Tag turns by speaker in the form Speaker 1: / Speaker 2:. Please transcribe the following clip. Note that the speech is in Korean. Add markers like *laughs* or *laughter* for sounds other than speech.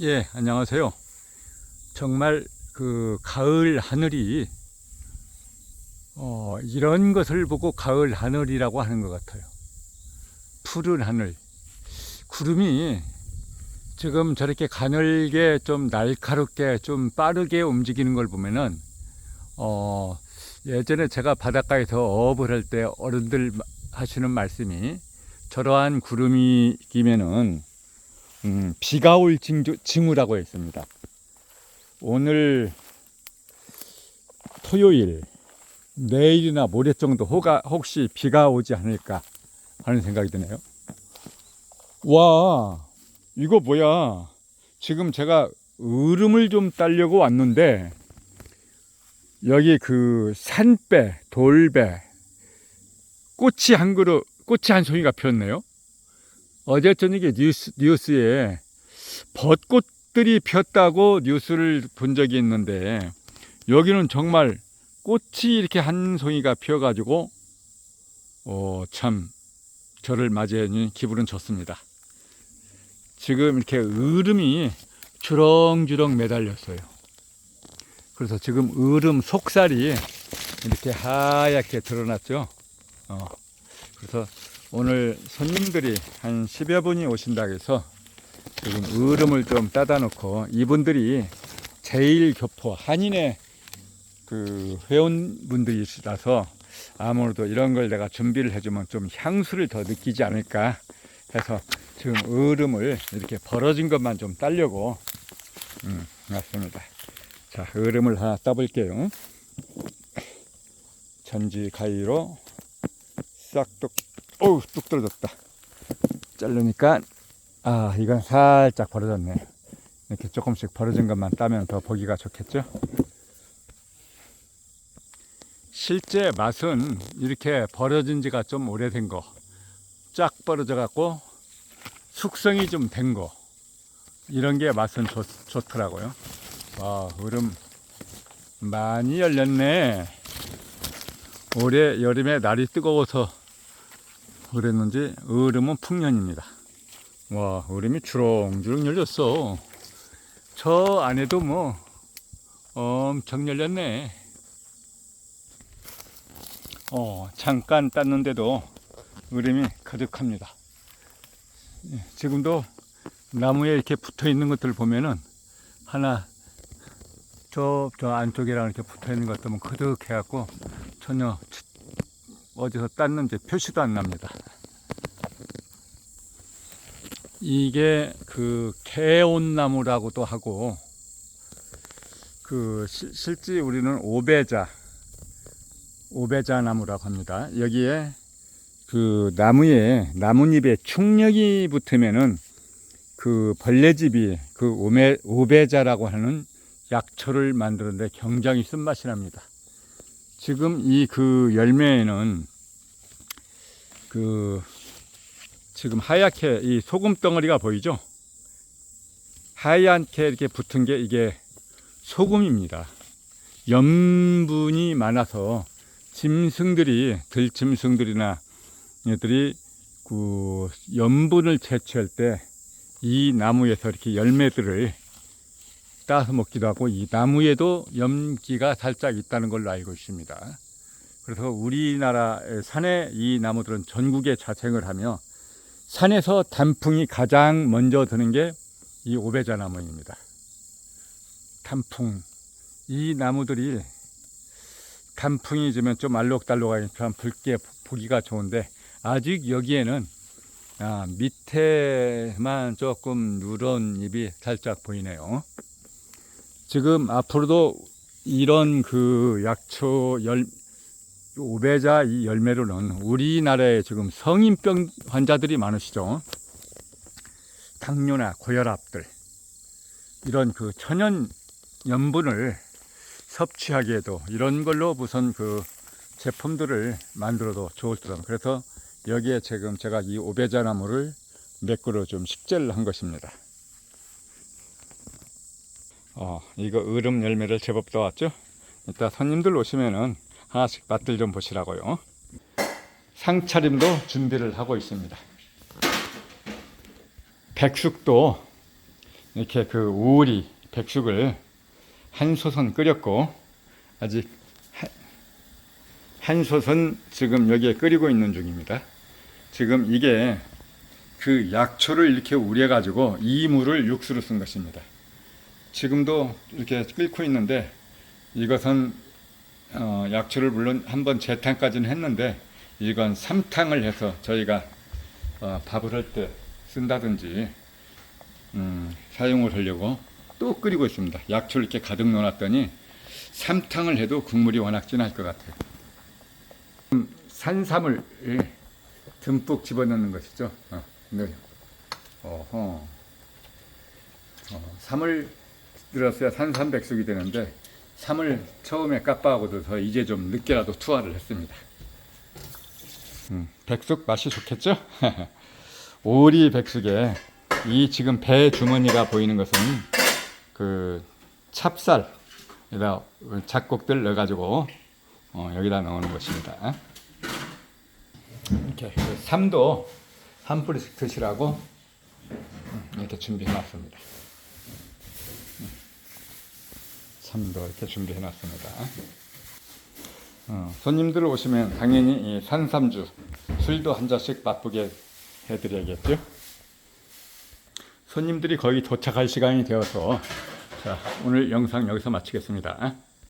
Speaker 1: 예, 안녕하세요. 정말 그 가을 하늘이 어, 이런 것을 보고 가을 하늘이라고 하는 것 같아요. 푸른 하늘. 구름이 지금 저렇게 가늘게 좀 날카롭게 좀 빠르게 움직이는 걸 보면은 어, 예전에 제가 바닷가에서 어업을 할 때 어른들 하시는 말씀이 저러한 구름이 끼면은 음, 비가 올 징조, 징후라고 했습니다. 오늘 토요일, 내일이나 모레 정도 호가, 혹시 비가 오지 않을까 하는 생각이 드네요. 와, 이거 뭐야. 지금 제가 으름을 좀 따려고 왔는데, 여기 그 산배, 돌배, 꽃이 한 그루, 꽃이 한 송이가 피었네요. 어제 저녁에 뉴스, 뉴스에 벚꽃들이 피었다고 뉴스를 본 적이 있는데 여기는 정말 꽃이 이렇게 한 송이가 피어가지고 어, 참 저를 맞이하니 기분은 좋습니다. 지금 이렇게 으름이 주렁주렁 매달렸어요. 그래서 지금 으름 속살이 이렇게 하얗게 드러났죠. 어, 그래서 오늘 손님들이 한 10여 분이 오신다 해서 지금 으름을 좀 따다 놓고 이분들이 제일 교포 한인의 그 회원분들이시라서 아무래도 이런 걸 내가 준비를 해주면 좀 향수를 더 느끼지 않을까 해서 지금 으름을 이렇게 벌어진 것만 좀 따려고 음, 왔습니다. 자, 으름을 하나 따볼게요. 전지 가위로 싹둑 어우 뚝 떨어졌다. 자르니까 아 이건 살짝 벌어졌네. 이렇게 조금씩 벌어진 것만 따면 더 보기가 좋겠죠? 실제 맛은 이렇게 벌어진 지가 좀 오래된 거 쫙 벌어져 갖고 숙성이 좀 된 거 이런 게 맛은 좋, 좋더라고요. 와 으름 많이 열렸네. 올해 여름에 날이 뜨거워서 그랬는지 얼음은 풍년입니다. 와 얼음이 주렁주렁 열렸어. 저 안에도 뭐 엄청 열렸네. 어 잠깐 땄는데도 얼음이 가득합니다. 예, 지금도 나무에 이렇게 붙어 있는 것들 보면은 하나 저, 저 안쪽이랑 이렇게 붙어 있는 것들은 그득해갖고 전혀 어디서 땄는지 표시도 안 납니다. 이게 그 개온나무라고도 하고 그 시, 실제 우리는 오배자 오배자 나무라고 합니다. 여기에 그 나무에 나뭇잎에 충력이 붙으면은 그 벌레집이 그 오메, 오배자라고 하는 약초를 만드는데 굉장히 쓴맛이 납니다. 지금 이 그 열매에는 그 지금 하얗게 이 소금 덩어리가 보이죠? 하얗게 이렇게 붙은 게 이게 소금입니다. 염분이 많아서 짐승들이 들짐승들이나 얘들이 그 염분을 채취할 때 이 나무에서 이렇게 열매들을 따서 먹기도 하고 이 나무에도 염기가 살짝 있다는 걸로 알고 있습니다. 그래서 우리나라 산에 이 나무들은 전국에 자생을 하며 산에서 단풍이 가장 먼저 드는 게 이 오배자 나무입니다. 단풍. 이 나무들이 단풍이 지면 좀 알록달록하니까 붉게 보기가 좋은데 아직 여기에는 아, 밑에만 조금 누런 잎이 살짝 보이네요. 지금 앞으로도 이런 그 약초 열 오배자 이 열매로는 우리나라에 지금 성인병 환자들이 많으시죠. 당뇨나 고혈압들 이런 그 천연 염분을 섭취하기에도 이런 걸로 우선 그 제품들을 만들어도 좋을 듯 합니다. 그래서 여기에 지금 제가 이 오배자 나무를 몇 그루 좀 식재를 한 것입니다. 어, 이거 으름 열매를 제법 떠왔죠? 이따 손님들 오시면은 하나씩 맛들 좀 보시라고요. 상차림도 준비를 하고 있습니다. 백숙도 이렇게 그 오리 백숙을 한 소선 끓였고 아직 한, 한 소선 지금 여기에 끓이고 있는 중입니다. 지금 이게 그 약초를 이렇게 우려 가지고 이 물을 육수로 쓴 것입니다. 지금도 이렇게 끓고 있는데 이것은 어, 약초를 물론 한번 재탕까지는 했는데 이건 삼탕을 해서 저희가 어, 밥을 할 때 쓴다든지 음, 사용을 하려고 또 끓이고 있습니다. 약초를 이렇게 가득 넣어놨더니 삼탕을 해도 국물이 워낙 진할 것 같아요. 음, 산삼을 예, 듬뿍 집어넣는 것이죠. 어, 네. 어허. 어, 삼을 들었어야 산삼백숙이 되는데 삼을 처음에 까빠하고도 더 이제 좀 늦게라도 투하를 했습니다. 음, 백숙 맛이 좋겠죠? *laughs* 오리 백숙에 이 지금 배 주머니가 보이는 것은 그 찹쌀에다 잡곡들 넣어가지고 어, 여기다 넣는 것입니다. 이렇게 그 삼도 한 뿌리씩 드시라고 음, 이렇게 준비해놨습니다. 음, 삼도 이렇게 준비해 놨습니다. 어, 손님들 오시면 당연히 이 산삼주 술도 한 잔씩 맛보게 해드려야겠죠. 손님들이 거의 도착할 시간이 되어서 자 오늘 영상 여기서 마치겠습니다.